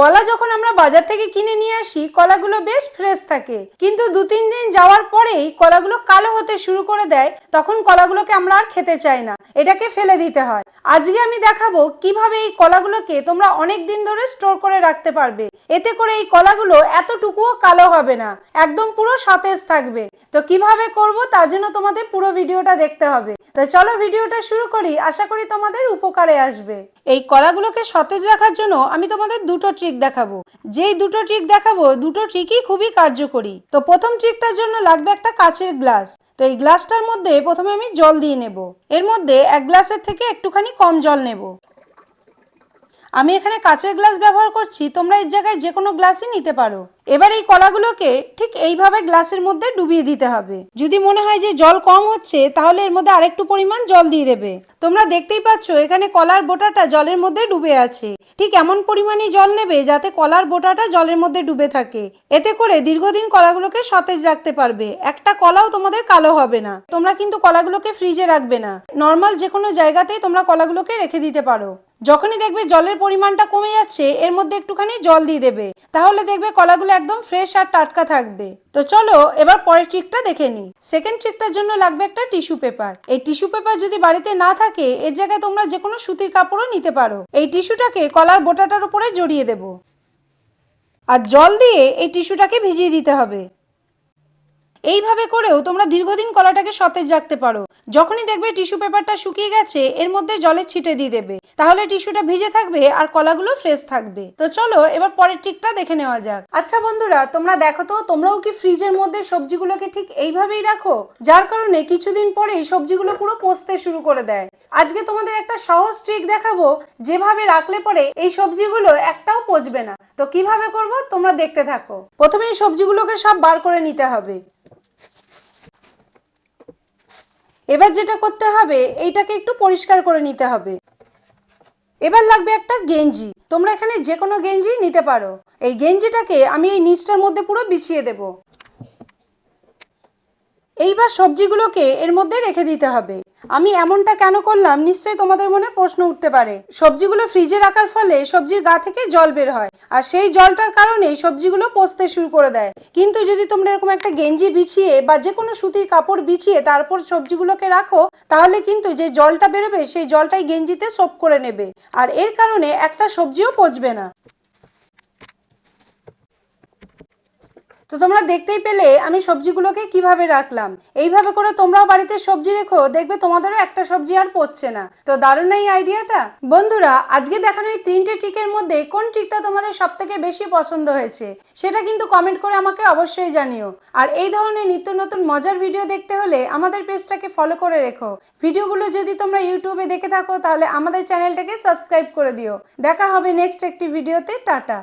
কলা যখন আমরা বাজার থেকে কিনে নিয়ে আসি, কলাগুলো বেশ ফ্রেশ থাকে। কিন্তু দু, তিন দিন যাওয়ার পরেই কলাগুলো কালো হতে শুরু করে দেয়, তখন কলাগুলোকে আমরা আর খেতে চাই না। এটাকে ফেলে দিতে হয়। আজকে আমি দেখাবো কীভাবে এই কলাগুলোকে তোমরা অনেক দিন ধরে স্টোর করে রাখতে পারবে। এতে করে এই কলাগুলো এতটুকুও কালো হবে না। একদম পুরো সতেজ থাকবে। তো কীভাবে করব তার জন্য তোমাদের পুরো ভিডিওটা দেখতে হবে। তো চলো ভিডিওটা শুরু করি। আশা করি তোমাদের উপকারে আসবে। এই কলাগুলোকে সতেজ রাখার জন্য আমি তোমাদের দুটো ট্রিক দেখাবো। যেই দুটো ট্রিক দেখাবো, দুটো ট্রিকই খুবই কার্যকরী। তো প্রথম ট্রিকটার জন্য লাগবে একটা কাচের গ্লাস। তো এই গ্লাসটার মধ্যে প্রথমে আমি জল দিয়ে নেব। এর মধ্যে এক গ্লাসের থেকে একটুখানি কম জল নেব। আমি এখানে কাচের গ্লাস ব্যবহার করছি, তোমরা এর জায়গায় যে কোনো গ্লাসই নিতে পারো। এবার এই কলাগুলোকে ঠিক এইভাবে গ্লাসের মধ্যে ডুবিয়ে দিতে হবে। যদি মনে হয় যে জল কম হচ্ছে, তাহলে এর মধ্যে আরেকটু পরিমাণ জল দিয়ে দেবে। তোমরা দেখতেই পাচ্ছ, এখানে কলার বোটাটা জলের মধ্যে ডুবে আছে। ঠিক এমন পরিমাণই জল নেবে যাতে কলার বোটাটা জলের মধ্যে ডুবে থাকে। এতে করে দীর্ঘদিন কলাগুলোকে সতেজ রাখতে পারবে। একটা কলাও তোমাদের কালো হবে না। তোমরা কিন্তু কলাগুলোকে ফ্রিজে রাখবে না। নর্মাল যে কোনো জায়গাতেই তোমরা কলাগুলোকে রেখে দিতে পারো। যখনই দেখবে জলের পরিমাণটা কমে যাচ্ছে, এর মধ্যে একটুখানি জল দিয়ে দেবে। তাহলে দেখবে কলাগুলো একদম ফ্রেশ আর টাটকা থাকবে। তো চলো, এবার পরের ট্রিকটা দেখে নিই। সেকেন্ড ট্রিকটার জন্য লাগবে একটা টিস্যু পেপার এই টিস্যু পেপার যদি বাড়িতে না থাকে, এর জায়গায় তোমরা যে কোনো সুতির কাপড়ও নিতে পারো। এই টিস্যুটাকে কলার বোটাটার উপরে জড়িয়ে দেব। আর জল দিয়ে এই টিস্যুটাকে ভিজিয়ে দিতে হবে। এইভাবে করেও তোমরা দীর্ঘদিন কলাটাকে সতেজ রাখতে পারো। যখনই দেখবে টিস্যু পেপারটা শুকিয়ে গেছে, এর মধ্যে জলের ছিটে দিয়ে দেবে। তাহলে টিস্যুটা ভিজে থাকবে আর কলাগুলো ফ্রেশ থাকবে। তো চলো, এবার পরের ট্রিকটা দেখে নেওয়া যাক। আচ্ছা বন্ধুরা, তোমরা দেখো তো, তোমরাও কি ফ্রিজের মধ্যে সবজিগুলোকে ঠিক এইভাবেই রাখো? যার কারণে কিছুদিন পরেই সবজিগুলো পুরো পচতে শুরু করে দেয়। আজকে তোমাদের একটা সহজ ট্রিক দেখাবো, যেভাবে রাখলে পরে এই সবজিগুলো একটাও পচবে না। তো কীভাবে করব, তোমরা দেখতে থাকো। প্রথমে এই সবজিগুলোকে সব বার করে নিতে হবে। এবার যেটা করতে হবে, এইটাকে একটু পরিষ্কার করে নিতে হবে। এবার লাগবে একটা গেঞ্জি। তোমরা এখানে যে কোনো গেঞ্জি নিতে পারো। এই গেঞ্জিটাকে আমি এই নিচটার মধ্যে পুরো বিছিয়ে দেব। এইবার সবজিগুলোকে এর মধ্যে রেখে দিতে হবে। আমি এমনটা কেন করলাম নিশ্চয়ই তোমাদের মনে প্রশ্ন উঠতে পারে। সবজিগুলো ফ্রিজে রাখার ফলে সবজির গা থেকে জল বের হয় আর সেই জলটার কারণে সবজিগুলো পচতে শুরু করে দেয়। কিন্তু যদি তোমরা এরকম একটা গেঞ্জি বিছিয়ে বা যে কোনো সুতির কাপড় বিছিয়ে তারপর সবজিগুলোকে রাখো, তাহলে কিন্তু যে জলটা বেরোবে সেই জলটাই গেঞ্জিতে সোপ করে নেবে। আর এর কারণে একটা সবজিও পচবে না। তো তোমরা দেখতেই পেলে আমি সবজিগুলোকে কীভাবে রাখলাম। এইভাবে করে তোমরাও বাড়িতে সবজি রেখো, দেখবে তোমাদেরও একটা সবজি আর পড়ছে না। তো দারুণ এই আইডিয়াটা। বন্ধুরা, আজকে দেখানো এই তিনটে ট্রিকের মধ্যে কোন ট্রিকটা তোমাদের সব থেকে বেশি পছন্দ হয়েছে, সেটা কিন্তু কমেন্ট করে আমাকে অবশ্যই জানিও। আর এই ধরনের নিত্য নতুন মজার ভিডিও দেখতে হলে আমাদের পেজটাকে ফলো করে রেখো। ভিডিওগুলো যদি তোমরা ইউটিউবে দেখে থাকো, তাহলে আমাদের চ্যানেলটাকে সাবস্ক্রাইব করে দিও। দেখা হবে নেক্সট একটি ভিডিওতে, টাটা।